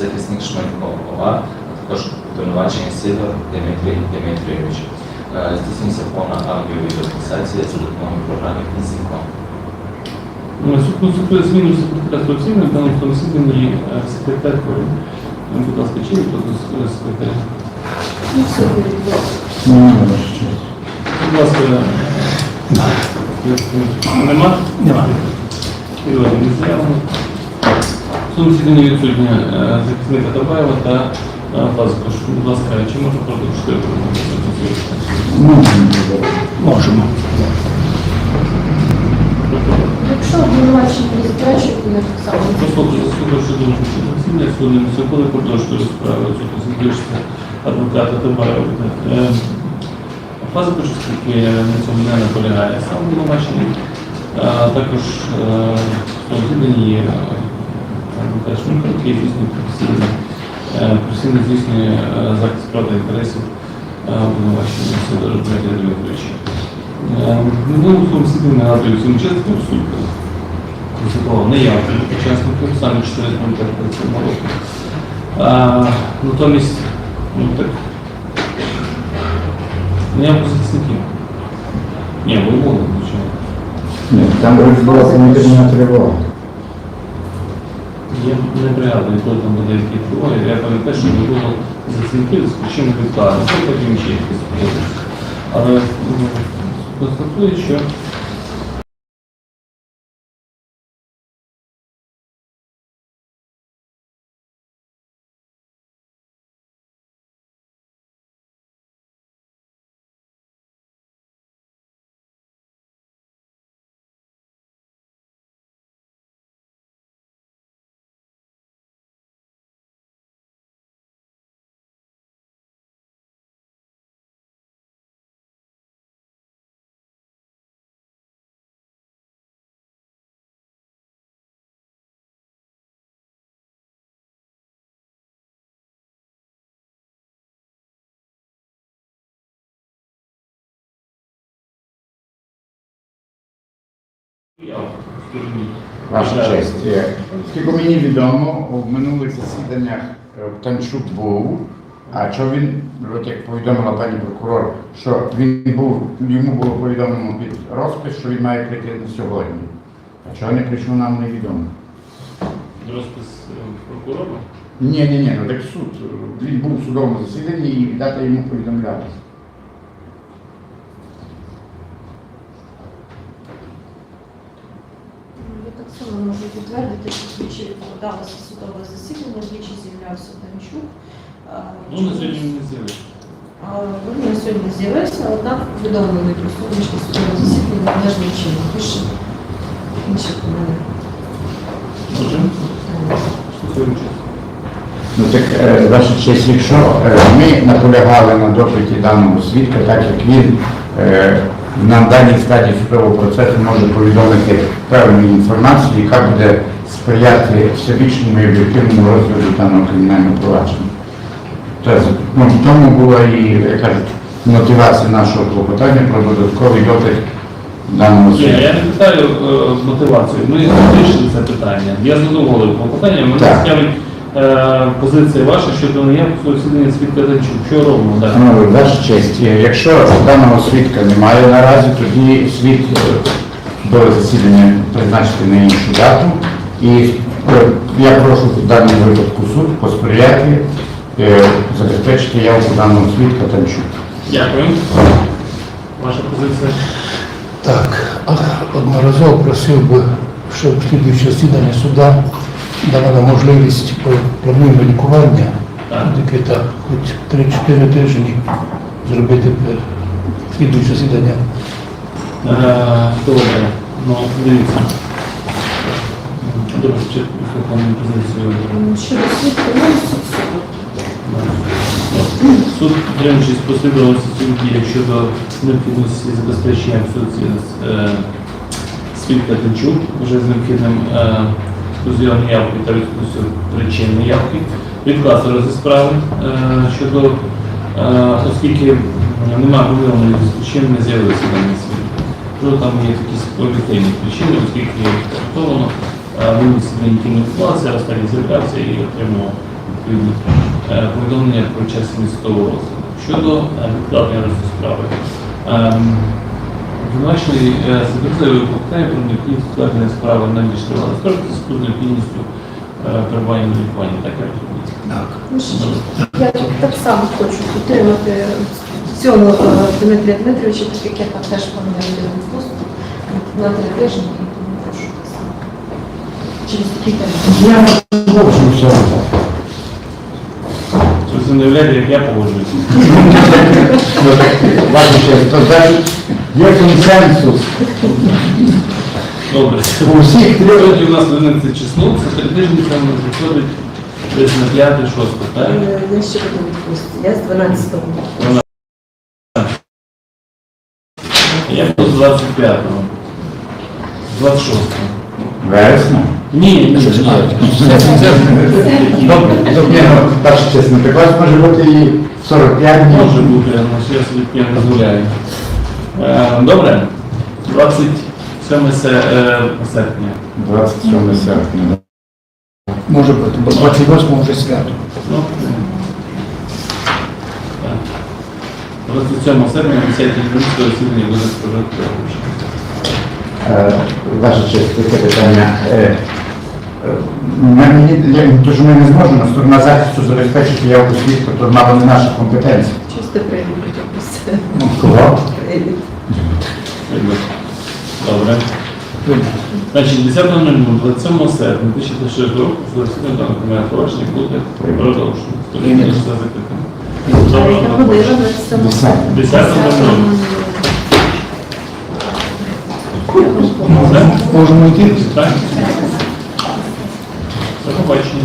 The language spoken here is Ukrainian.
захисник Шматько ОВА, а також обвинувачений Сидор Дмитрій Дмитрійович. Е, Здійснюється повна аудіовідеофіксація за допомогою програми Інсінком. Наступну зміну секретаря Соловцівна в даному засіданні е, секретар Будь ласка, чи є тут секретаря? Ну, все перебуває. Будь ласка, е, нема? Нема. Ірина, не заявлено. В цьому засіданні відсутні е, захисник Атабаєва та е, Пазикош. Будь ласка, чи можна продовжити? Можемо. Якщо обвинувачення не заперечує, то так само. Послухайте, слухавши думку, що засідання судом закони продовжує справи, тут залишиться адвоката Табаєва. Фаза пише, на цьому не наполягає. Сам обвинувачений. Також е, в є е, адвокат Шминко, який здійснює професійно, е, професійно здійснює е, захист прав та інтересів е, обвинуваченого Сидора Дмитрія Дмитровича. Е, минулому своєму засіданні нагадую всім чесним суду. Такого не я, учасників, саме 4 року. А, натомість, ну так, не я захисників. Ні, ви були, звичайно. Там була повітряна тривога. Я не пригадую, коли там буде які тривоги. Я пам'ятаю, що не було зацінків з відкладу. Це потім ще якісь. Але констатую, що Ваша честь. е, Скільки мені відомо, у минулих засіданнях е, Танчук був, а що він, от як повідомила пані прокурор, що він був, йому було повідомлено під розпис, що він має прийти на сьогодні. А чого не прийшов, нам невідомо. Розпис е, прокурора. Ні, ні, ні, ну так суд. е, Він був в судовому засіданні і дата йому повідомлялася. Я так само можу підтвердити, що двічі відкладалося судове засідання, двічі з'являвся Данчук. Ну, на сьогодні не з'явився. Він на сьогодні з'явився, однак повідомлений про сьогоднішнє судове засідання належним чином. Пише інших у мене. Ну так, е, ваша честь, якщо е, ми наполягали на допиті даного свідка, так як він е, на даній стадії судового процесу може повідомити певну інформацію, яка буде сприяти всебічному і об'єктивному розгляду даного кримінального провадження. Тобто, ну, в тому була і, кажуть, мотивація нашого клопотання про додатковий допит даного Ні, я не питаю е, мотивацію. Ми вирішили це питання. Я задоволений клопотання. Мене цікавить позиція ваша щодо наявного засідання свідка Данчук. Що робимо далі? Ну, ваша честь, е, якщо даного свідка немає наразі, тоді слід е, судове засідання призначити на іншу дату. І е, я прошу в даному випадку суд посприяти е, забезпечити явку даного свідка Танчук. Дякую. Ваша позиція? Так, одноразово просив би, щоб слідуюче засідання суда давала можливість по плануємо лікування, Так. таке так, хоч 3-4 тижні зробити е, слідуюче засідання. Е, Добре. Ну, дивіться. Добре, чи слухаємо позицію. Щодо суд приймаючись послідовності судді щодо необхідності забезпечення в суді е, свідка Тинчук вже з необхідним е, скузіон явки та відсутністю причин неявки, відкласти розгляд справи е, щодо, е, оскільки немає повідомлення з причин не з'явився даний свідок. Що там є якісь об'єктивні причини, оскільки підготовлено, минулі сьогодні не відклалися, останній з'являвся і отримав відповідні е, повідомлення про час містового розгляду. Щодо е, відкладення розгляду справи. Е, суддя заявив про необхідність складення справи на більш тривалий строк з необхідністю е, перебування на лікуванні. Так я. Так. Ну, Я так само хочу підтримати цього е, Дмитрія Дмитровича, так як я там теж пам'ятаю відпустку на три тижні, і тому прошу так само. Через такий термін. Я погоджуюся. Тобто не уявляєте, як я погоджуюся. Ну, так, Ваша честь, то значить є консенсус Добре. у всіх трьох. Сьогодні у нас 11 число, це три тижні у нас виходить десь на 5-6, так? Е, Я ще буду відпустку. Я з 12-го. Я буду з 25-го. З 26-го. Вересня. Ні, ні, ні. Добре, добре, ну, перша честь, наприклад, може бути і 45 днів. Може бути, але я собі не дозволяю. Е, Добре. 27 е, серпня. 27 серпня. Може бути, бо 28 вже свято. Ну, 27 серпня, 10 місяця буде спожити. Е, Ваша честь, таке питання. Е, е, Мені, що ми не зможемо, сторона захисту забезпечити явку свідка, то мабуть не наша компетенція. Чисто прийду якось. Ну. Добре. Значить, 10.00, 27 серпня 2006 року даного кримінального провадження буде продовжено. Сторінка все? Десятого. 10.00. Все? Можемо йти. Так? До побачення.